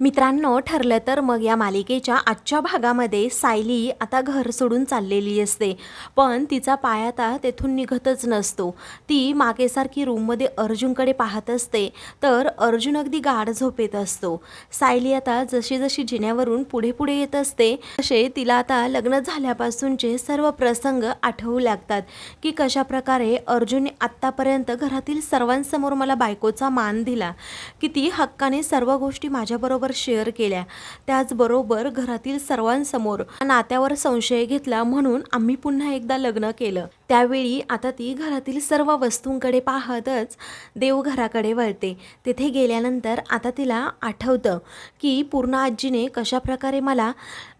मित्रांनो ठरलं तर मग या मालिकेच्या आजच्या भागामध्ये सायली आता घर सोडून चाललेली असते. पण तिचा पाय आता तेथून निघतच नसतो. ती मागेसारखी रूममध्ये अर्जुनकडे पाहत असते तर अर्जुन अगदी गाढ झोपेत असतो. सायली आता जशी जशी जिन्यावरून पुढे पुढे येत असते तसे तिला आता लग्न झाल्यापासूनचे सर्व प्रसंग आठवू लागतात की कशा प्रकारे अर्जुनने आत्तापर्यंत घरातील सर्वांसमोर मला बायकोचा मान दिला किती हक्काने सर्व गोष्टी माझ्याबरोबर शेअर केल्या. त्याचबरोबर घरातील सर्वांसमोर नात्यावर संशय घेतला म्हणून आम्ही पुन्हा एकदा लग्न केलं. त्यावेळी आता ती घरातील सर्व वस्तूंकडे पाहतच देवघराकडे वळते. तेथे गेल्यानंतर आता तिला आठवतं की पूर्ण आजीने कशाप्रकारे मला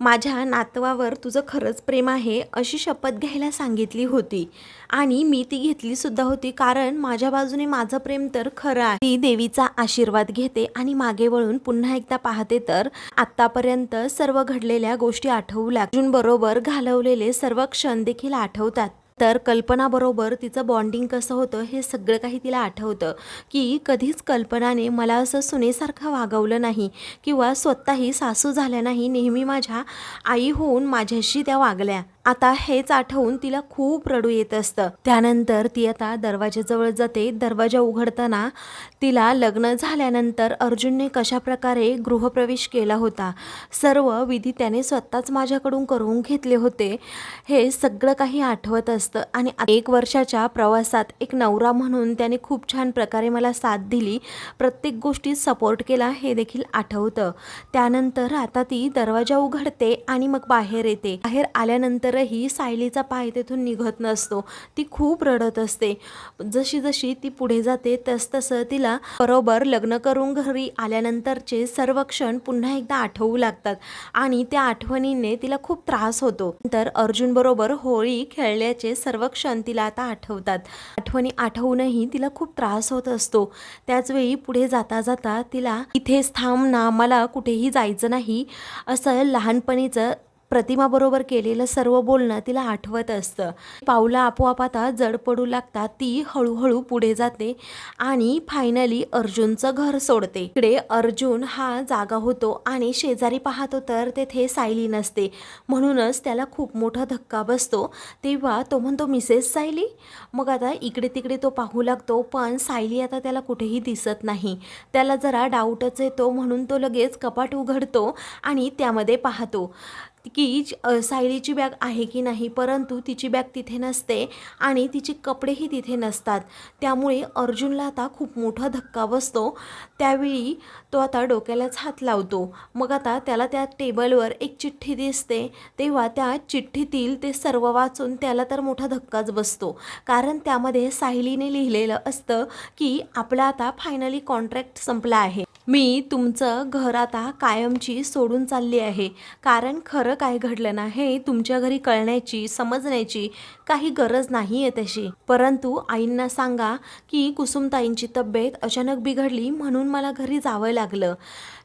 माझ्या नातवावर तुझं खरंच प्रेम आहे अशी शपथ घ्यायला सांगितली होती. आणि मी ती घेतली सुद्धा होती कारण माझ्या बाजूने माझं प्रेम तर खरं आहे. ती देवीचा आशीर्वाद घेते आणि मागे वळून पुन्हा एकदा पाहते तर आतापर्यंत सर्व घडलेल्या गोष्टी आठवू लागून बरोबर घालवलेले सर्व क्षण देखील आठवतात. तर कल्पनाबरोबर तिचं बॉन्डिंग कसं होतं हे सगळं काही तिला आठवतं की कधीच कल्पनाने मला असं सुनेसारखं वागवलं नाही किंवा स्वतःही सासू झाल्या नाही नेहमी माझ्या आई होऊन माझ्याशी त्या वागल्या. आता हेच आठवून तिला खूप रडू येत असतं. त्यानंतर ती आता दरवाजाजवळ जाते. दरवाजा उघडताना तिला लग्न झाल्यानंतर अर्जुनने कशा प्रकारे गृहप्रवेश केला होता सर्व विधी त्याने स्वतःच माझ्याकडून करून घेतले होते हे सगळं काही आठवत असतं. आणि एक वर्षाच्या प्रवासात एक नवरा म्हणून त्याने खूप छान प्रकारे मला साथ दिली. प्रत्येक गोष्टीत सपोर्ट केला हे देखील आठवतं. त्यानंतर आता ती दरवाजा उघडते आणि मग बाहेर येते. बाहेर आल्यानंतर मात्रही सायलीचा पाय तेथून निघत नसतो. ती खूप रडत असते. जशी जशी ती पुढे जाते तस तसं तिला बरोबर लग्न करून घरी आल्यानंतरचे सर्व क्षण पुन्हा एकदा आठवू लागतात आणि त्या आठवणीने तिला खूप त्रास होतो. तर अर्जुन बरोबर होळी खेळल्याचे सर्व क्षण तिला आता आठवतात. आठवणी आठवूनही तिला खूप त्रास होत असतो. त्याचवेळी पुढे जाता जाता तिला इथेच थांब ना मला कुठेही जायचं नाही. असं लहानपणीचं प्रतिमाबरोबर केलेलं सर्व बोलणं तिला आठवत असतं. पावलं आपोआप आता जड पडू लागतात ती हळूहळू पुढे जाते आणि फायनली अर्जुनचं घर सोडते. इकडे अर्जुन हा जागा होतो आणि शेजारी पाहतो तर तेथे सायली नसते. म्हणूनच त्याला खूप मोठा धक्का बसतो. तेव्हा तो म्हणतो मिसेस सायली? मग आता इकडे तिकडे तो पाहू लागतो पण सायली आता त्याला कुठेही दिसत नाही. त्याला जरा डाऊटच येतो म्हणून तो लगेच कपाट उघडतो आणि त्यामध्ये पाहतो. की सायलीची बॅग आहे की नाही परंतु तिची बॅग तिथे नसते आणि तिचे कपडेही तिथे नसतात. त्यामुळे अर्जुनला आता खूप मोठा धक्का बसतो. त्यावेळी तो आता डोक्यालाच हात लावतो. मग आता त्याला त्या टेबलवर एक चिठ्ठी दिसते. तेव्हा त्या चिठ्ठीतील ते सर्व वाचून त्याला तर मोठा धक्काच बसतो. कारण त्यामध्ये सायलीने लिहिलेलं असतं की आपला आता फायनली कॉन्ट्रॅक्ट संपला आहे. मी तुमचं घर आता कायमची सोडून चालली आहे. कारण खरं काय घडलं ना हे तुमच्या घरी कळण्याची समजण्याची काही गरज नाही आहे तशी. परंतु आईंना सांगा की कुसुमताईंची तब्येत अचानक बिघडली म्हणून मला घरी जावं लागलं.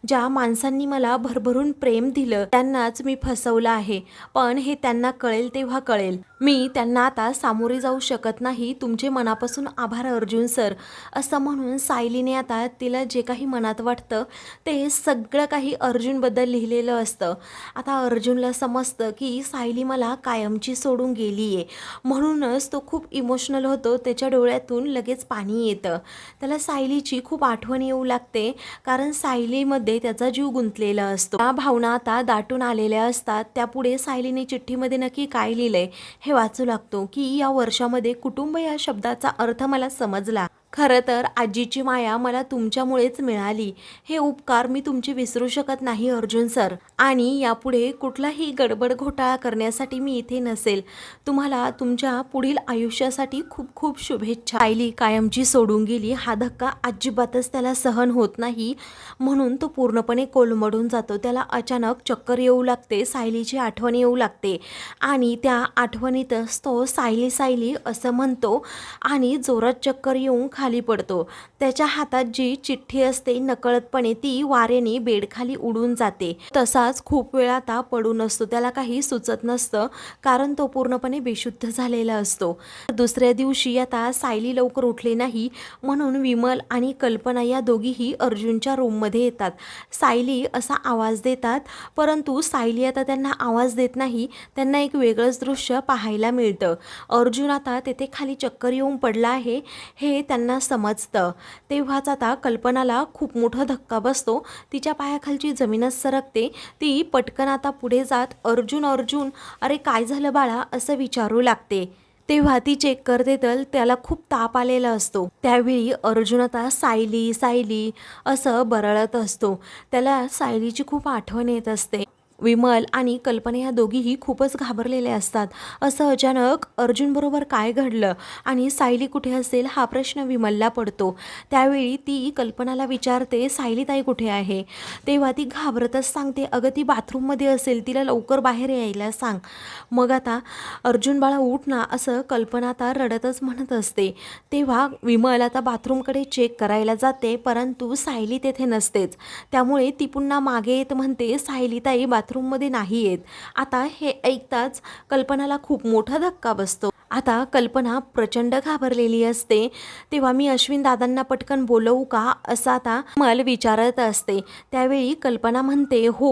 ज्या माणसांनी मला भरभरून प्रेम दिलं त्यांनाच मी फसवलं आहे. पण हे त्यांना कळेल तेव्हा कळेल. मी त्यांना आता सामोरे जाऊ शकत नाही. तुमचे मनापासून आभार अर्जुन सर. असं म्हणून सायलीने आता तिला जे काही मनात वाटतं ते सगळं काही अर्जुनबद्दल लिहिलेलं असतं. आता अर्जुनला समजतं की सायली मला कायमची सोडून गेली आहे म्हणूनच तो खूप इमोशनल होतो. त्याच्या डोळ्यातून लगेच पाणी येतं. त्याला सायलीची खूप आठवण येऊ लागते कारण सायलीमध्ये त्याचा जीव गुंतलेला असतो. त्या भावना आता दाटून आलेल्या असतात. त्यापुढे सायलीने चिठ्ठीमध्ये नक्की काय लिहिलंय हे वाचू लागतो की या वर्षामध्ये कुटुंब या शब्दाचा अर्थ मला समजला. खरं तर आजीची माया मला तुमच्यामुळेच मिळाली. हे उपकार मी तुमचे विसरू शकत नाही अर्जुन सर. आणि यापुढे कुठलाही गडबड घोटाळा करण्यासाठी मी इथे नसेल. तुम्हाला तुमच्या पुढील आयुष्यासाठी खूप खूप शुभेच्छा. आयली कायमची सोडून गेली. हा धक्का अजिबातच त्याला सहन होत नाही. म्हणून तो पूर्णपणे कोलमडून जातो. त्याला अचानक चक्कर येऊ लागते सायलीची आठवण येऊ लागते. आणि त्या आठवणीतच तो सायली सायली असं म्हणतो आणि जोरात चक्कर येऊन खाली पडतो. त्याच्या हातात जी चिठ्ठी असते नकळतपणे ती वाऱ्याने बेडखाली उडून जाते. तसाच खूप वेळा आता पडून असतो. त्याला काही सुचत नसतं कारण तो पूर्णपणे बेशुद्ध झालेला असतो. दुसऱ्या दिवशी आता सायली लवकर उठले नाही म्हणून विमल आणि कल्पना या दोघीही अर्जुनच्या रूममध्ये येतात. सायली असा आवाज देतात परंतु सायली आता त्यांना आवाज देत नाही. त्यांना एक वेगळंच दृश्य पाहायला मिळतं. अर्जुन आता तेथे खाली चक्कर येऊन पडला आहे. हे त्यांना समजतं. तेव्हाच आता कल्पनाला खूप मोठा धक्का बसतो. तिच्या पायाखालची जमीनच सरकते. ती पटकन आता पुढे जात अर्जुन अर्जुन अरे काय झालं बाळा? असं विचारू लागते. तेव्हा ती चेक करते तर त्याला खूप ताप आलेला असतो. त्यावेळी अर्जुन आता सायली सायली असं बरळत असतो. त्याला सायलीची खूप आठवण येत असते. विमल आणि कल्पना या दोघीही खूपच घाबरलेल्या असतात. असं अचानक अर्जुनबरोबर काय घडलं आणि सायली कुठे असेल हा प्रश्न विमलला पडतो. त्यावेळी ती कल्पनाला विचारते सायली ताई कुठे आहे? तेव्हा ती घाबरतच सांगते अगं ती बाथरूममध्ये असेल तिला लवकर बाहेर यायला सांग. मग आता अर्जुन बाळा उठ ना असं कल्पना आता रडतच म्हणत असते. तेव्हा विमल आता बाथरूमकडे चेक करायला जाते परंतु सायली तेथे नसतेच. त्यामुळे ती पुन्हा मागे येत म्हणते सायली ताई बाथरूममध्ये नाही येत आता हे ऐकताच कल्पनाला खूप मोठा धक्का बसतो. आता कल्पना प्रचंड घाबरलेली असते. तेव्हा मी अश्विन दादांना पटकन बोलवू का? असं आता मला विचारत असते. त्यावेळी कल्पना म्हणते हो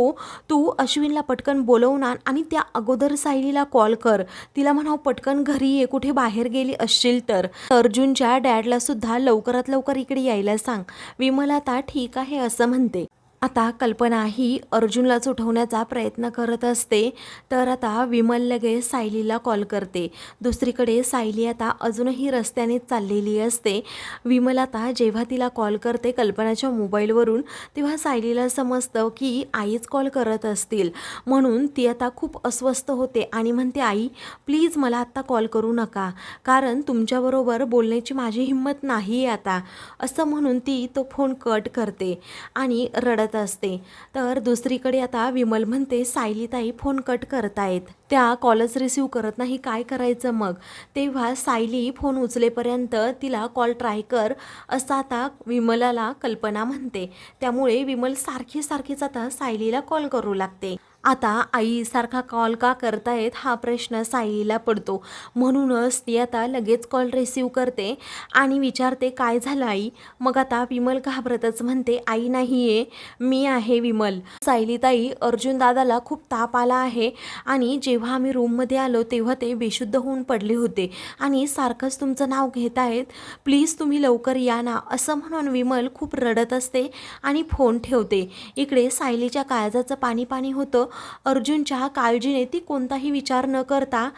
तू अश्विनला पटकन बोलवणार आणि त्या अगोदर सायलीला कॉल कर. तिला म्हणाव पटकन घरी ये कुठे बाहेर गेली असशील तर. अर्जुनच्या डॅडला सुद्धा लवकरात लवकर इकडे यायला सांग. विमल आता ठीक आहे असं म्हणते. आता कल्पना ही अर्जुनलाच उठवण्याचा प्रयत्न करत असते. तर आता विमल लगेच सायलीला कॉल करते. दुसरीकडे सायली आता अजूनही रस्त्याने चाललेली असते. विमल आता जेव्हा तिला कॉल करते कल्पनाच्या मोबाईलवरून तेव्हा सायलीला समजतं की आईच कॉल करत असतील. म्हणून ती आता खूप अस्वस्थ होते आणि म्हणते आई प्लीज मला आत्ता कॉल करू नका. कारण तुमच्याबरोबर बोलण्याची माझी हिंमत नाही आहे आता. असं म्हणून ती तो फोन कट करते आणि रडत असते. तर दुसरीकडे आता विमल म्हणते सायलीताई फोन कट करतायत. त्या कॉलच रिसीव करत नाही काय करायचं मग? तेव्हा सायली फोन उचलेपर्यंत तिला कॉल ट्राय कर असं आता विमलाला कल्पना म्हणते. त्यामुळे विमल सारखी सारखीच आता सायलीला कॉल करू लागते. आता आईसारखा कॉल का करतायत? हा प्रश्न सायलीला पडतो. म्हणूनच ती आता लगेच कॉल रिसीव करते आणि विचारते काय झालं आई? मग आता विमल घाबरतच म्हणते आई नाही आहे मी आहे विमल. सायलीताई अर्जुन दादाला खूप ताप आला आहे आणि जेव्हा आम्ही रूममध्ये आलो तेव्हा ते बेशुद्ध होऊन पडले होते आणि सारखंच तुमचं नाव घेत आहेत प्लीज तुम्ही लवकर या ना. असं म्हणून विमल खूप रडत असते आणि फोन ठेवते. इकडे सायलीच्या काळजाचं पाणी पाणी होतं. अर्जुनच्या काळजीने ती कोणताही विचार न करता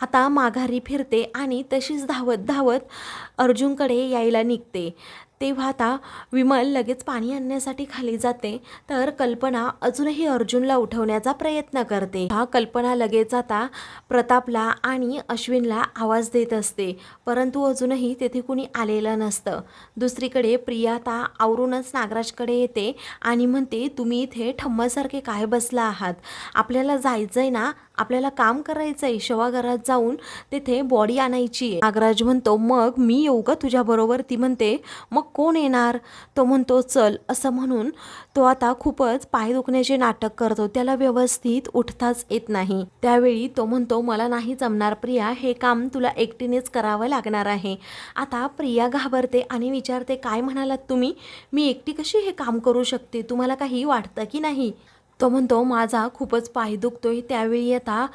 आता माघारी फिरते आणि तशीच धावत धावत अर्जुनकडे यायला निघते. तेव्हा आता विमल लगेच पाणी आणण्यासाठी खाली जाते. तर कल्पना अजूनही अर्जुनला उठवण्याचा प्रयत्न करते. हा कल्पना लगेच आता प्रतापला आणि अश्विनला आवाज देत असते. परंतु अजूनही तेथे कुणी आलेलं नसतं. दुसरीकडे प्रिया आता आवरूनच नागराजकडे येते आणि म्हणते तुम्ही इथे ठम्मासारखे काय बसला आहात? आपल्याला जायचं आहे ना आपल्याला काम करायचं आहे शवाघरात जाऊन तिथे बॉडी आणायची आहे. नागराज म्हणतो मग मी येऊ का तुझ्याबरोबर ती म्हणते मग कोण येणार? तो म्हणतो चल. असं म्हणून तो आता खूपच पाय दुखण्याचे नाटक करतो. त्याला व्यवस्थित उठताच येत नाही. त्यावेळी तो म्हणतो मला नाही जमणार प्रिया हे काम तुला एकटीनेच करावं लागणार आहे. आता प्रिया घाबरते आणि विचारते काय म्हणालात तुम्ही? मी एकटी कशी हे काम करू शकते? तुम्हाला काही वाटतं की नाही? तो म्हणतो माझा खूपच पाय दुखतोय त्यावेळी आता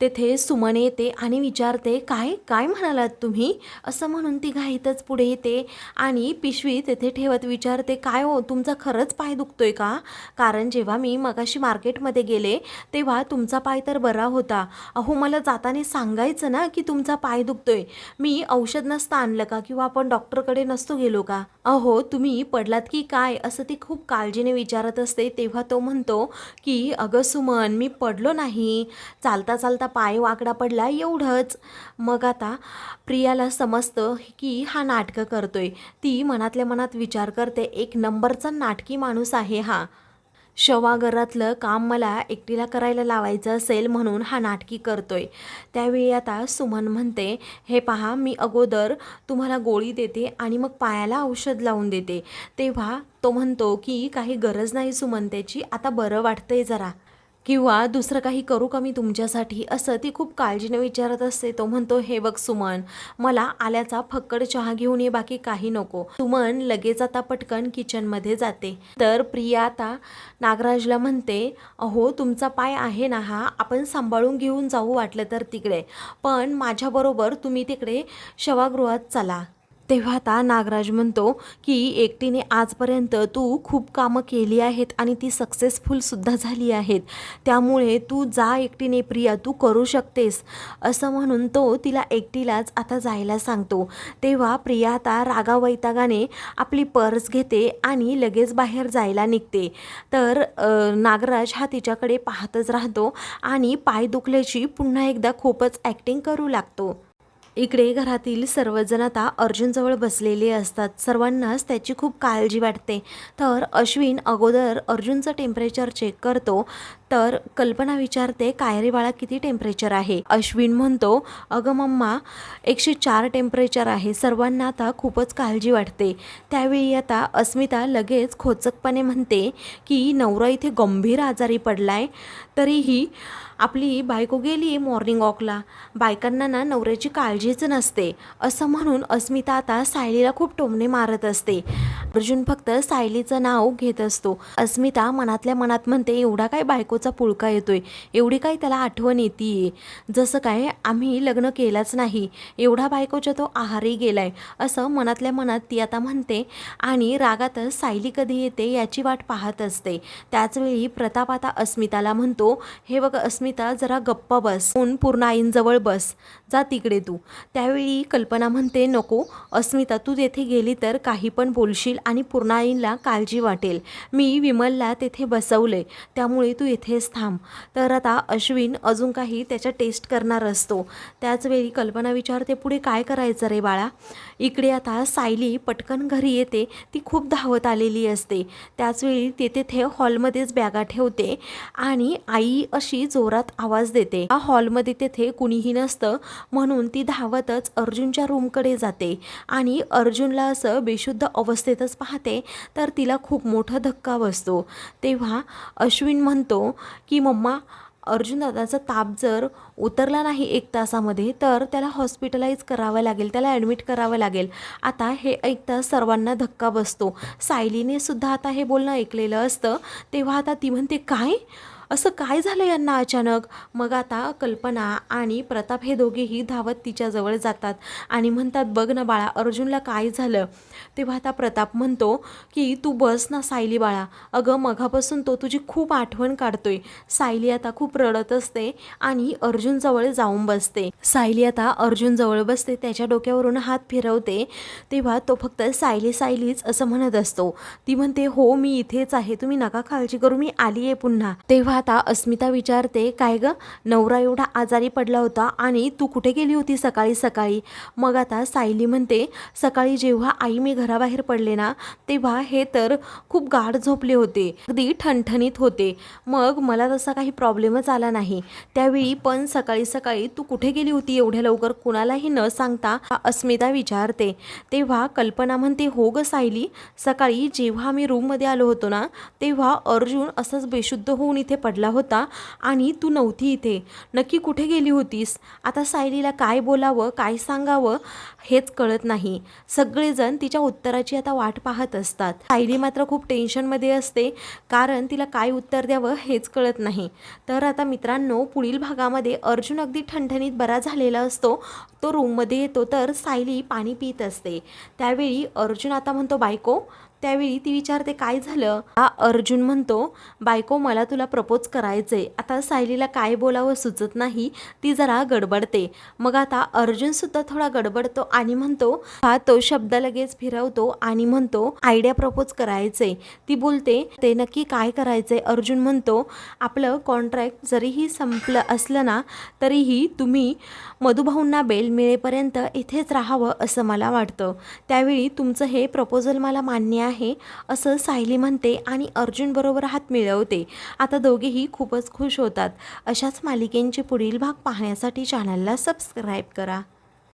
तेथे सुमन येते आणि विचारते काय काय म्हणालात तुम्ही? असं म्हणून ती घाईतच पुढे येते आणि पिशवी तेथे ठेवत विचारते काय हो तुमचा खरंच पाय दुखतोय का? कारण जेव्हा मी मगाशी मार्केटमध्ये गेले तेव्हा तुमचा पाय तर बरा होता. अहो मला जाताना सांगायचं ना की तुमचा पाय दुखतोय. मी औषध नसतं आणलं का किंवा आपण डॉक्टरकडे नसतो गेलो का? अहो तुम्ही पडलात की काय? असं ती खूप काळजीने विचारत असते. तेव्हा तो म्हणतो की अगं सुमन मी पडलो नाही. चालता चालता आता पाय वाकडा पडला एवढंच. मग आता प्रियाला समजतं की हा नाटकं करतोय. ती मनातल्या मनात विचार करते एक नंबरचा नाटकी माणूस आहे हा. शवागरातलं काम मला एकटीला करायला लावायचं असेल म्हणून हा नाटकी करतोय. त्यावेळी आता सुमन म्हणते हे पहा मी अगोदर तुम्हाला गोळी देते आणि मग पायाला औषध लावून देते. तेव्हा तो म्हणतो की काही गरज नाही सुमन त्याची आता बरं वाटतंय जरा. किंवा दुसरं काही करू का मी तुमच्यासाठी? असं ती खूप काळजीने विचारत असते. तो म्हणतो हे बघ सुमन मला आल्याचा फक्कड चहा घेऊन ये बाकी काही नको. सुमन लगेच आता पटकन किचनमध्ये जाते. तर प्रिया आता नागराजला म्हणते अहो तुमचा पाय आहे ना हा? आपण सांभाळून घेऊन जाऊ वाटलं तर तिकडे. पण माझ्याबरोबर तुम्ही तिकडे शवागृहात चला. तेव्हा आता नागराज म्हणतो की एकटीने आजपर्यंत तू खूप कामं केली आहेत आणि ती सक्सेसफुलसुद्धा झाली आहेत. त्यामुळे तू जा एकटीने प्रिया तू करू शकतेस. असं म्हणून तो तिला एकटीलाच आता जायला सांगतो. तेव्हा प्रिया आता रागा वैतागाने आपली पर्स घेते आणि लगेच बाहेर जायला निघते. तर नागराज हा तिच्याकडे पाहतच राहतो आणि पाय दुखल्याची पुन्हा एकदा खूपच ॲक्टिंग करू लागतो. इकडे घरातील सर्वजण आता अर्जुनजवळ बसलेले असतात. सर्वांनाच त्याची खूप काळजी वाटते. तर अश्विन अगोदर अर्जुनचं टेम्परेचर चेक करतो. तर कल्पना विचारते काय रे बाळा किती टेम्परेचर आहे? अश्विन म्हणतो अगं मम्मा एकशे चार टेम्परेचर आहे. सर्वांना आता खूपच काळजी वाटते. त्यावेळी आता अस्मिता लगेच खोचकपणे म्हणते की नवरा इथे गंभीर आजारी पडलाय. तरीही आपली बायको गेली मॉर्निंग वॉकला बायकांना ना नवऱ्याची काळजी काळजीच नसते. असं म्हणून अस्मिता आता सायलीला खूप टोमणे मारत असते. अर्जुन फक्त सायलीचं नाव घेत असतो. अस्मिता मनातल्या मनात म्हणते एवढा काय बायकोचा पुळका येतोय? एवढी काय त्याला आठवण येते जसं काय आम्ही लग्न केलंच नाही. एवढा बायकोच्या तो आहारी गेलाय. असं मनातल्या मनात ती आता म्हणते आणि रागातच सायली कधी येते याची वाट पाहत असते. त्याचवेळी प्रताप आता अस्मिताला म्हणतो हे बघ अस्मिता जरा गप्प बस. पूर्ण आईंजवळ बस. जा तिकडे तू. त्यावेळी कल्पना म्हणते नको अस्मिता तू तेथे गेली तर काही पण बोलशील आणि पूर्णाईंना काळजी वाटेल. मी विमलला तेथे बसवले त्यामुळे तू इथेच थांब. तर आता अश्विन अजून काही त्याच्या टेस्ट करणार असतो. त्याचवेळी कल्पना विचारते पुढे काय करायचं रे बाळा? इकडे आता सायली पटकन घरी येते. ती खूप धावत आलेली असते. त्याचवेळी ते तेथे हॉलमध्येच बॅगा ठेवते आणि आई अशी जोरात आवाज देते. हॉलमध्ये तेथे कुणीही नसतं. म्हणून ती धावतच अर्जुनच्या रूमकडे जाते. आणि अर्जुनला असं बेशुद्ध अवस्थेतच पाहते. तर तिला खूप मोठा धक्का बसतो. तेव्हा अश्विन म्हणतो की मम्मा अर्जुन दादाचा ताप जर उतरला नाही एक तासामध्ये तर त्याला हॉस्पिटलाइज करावं लागेल त्याला ॲडमिट करावं लागेल. आता हे ऐकता सर्वांना धक्का बसतो. सायलीने सुद्धा आता हे बोलणं ऐकलेलं असतं. तेव्हा आता ती म्हणते काय? असं काय झालं यांना अचानक? मग आता कल्पना आणि प्रताप हे दोघेही धावत तिच्याजवळ जातात आणि म्हणतात बघ ना बाळा अर्जुनला काय झालं? तेव्हा आता प्रताप म्हणतो की तू बस ना सायली बाळा. अगं मघापासून तो तुझी खूप आठवण काढतोय. सायली आता खूप रडत असते आणि अर्जुनजवळ जाऊन बसते. सायली आता अर्जुनजवळ बसते त्याच्या डोक्यावरून हात फिरवते. तेव्हा तो फक्त सायली सायलीच असं म्हणत असतो. ती म्हणते हो मी इथेच आहे. तुम्ही नका काळजी करू. मी आली आहे पुन्हा. तेव्हा आता अस्मिता विचारते काय ग? नवरा एवढा आजारी पडला होता आणि तू कुठे गेली होती सकाळी सकाळी? मग आता सायली म्हणते सकाळी जेव्हा आई मी घराबाहेर पडले ना तेव्हा हे तर खूप गाढ झोपले होते. अगदी ठणठणीत होते. मग मला तसा काही प्रॉब्लेमच आला नाही. त्यावेळी पण सकाळी सकाळी तू कुठे गेली होती एवढ्या लवकर कुणालाही न सांगता? अस्मिता विचारते. तेव्हा कल्पना म्हणते हो ग सायली सकाळी जेव्हा मी रूममध्ये आलो होतो ना तेव्हा अर्जुन असंच बेशुद्ध होऊन इथे पडला होता आणि तू नव्हती इथे. नक्की कुठे गेली होतीस? आता सायलीला काय बोलावं काय सांगावं हेच कळत नाही. सगळेजण तिच्या उत्तराची आता वाट पाहत असतात. सायली मात्र खूप टेन्शनमध्ये असते कारण तिला काय उत्तर द्यावं हेच कळत नाही. तर आता मित्रांनो पुढील भागामध्ये अर्जुन अगदी ठणठणीत बरा झालेला असतो तो रूममध्ये येतो तर सायली पाणी पित असते. त्यावेळी अर्जुन आता म्हणतो बायको त्यावेळी ती विचारते काय झालं? हा अर्जुन म्हणतो बायको मला तुला प्रपोज करायचंय. आता सायलीला काय बोलावं सुचत नाही ती जरा गडबडते. मग आता अर्जुन सुद्धा थोडा गडबडतो आणि म्हणतो हा तो शब्द लगेच फिरवतो आणि म्हणतो आयडिया प्रपोज करायचंय. ती बोलते ते नक्की काय करायचंय? अर्जुन म्हणतो आपलं कॉन्ट्रॅक्ट जरीही संपलं असलं ना तरीही तुम्ही मधुभाऊंना बेल मिळेपर्यंत इथेच राहावं असं मला वाटतं. त्यावेळी तुमचं हे प्रपोजल मला मान्य आहे असं सायली म्हणते आणि अर्जुनबरोबर हात मिळवते. आता दोघेही खूपच खुश होतात. अशाच मालिकेंचे पुढील भाग पाहण्यासाठी चॅनलला सबस्क्राईब करा.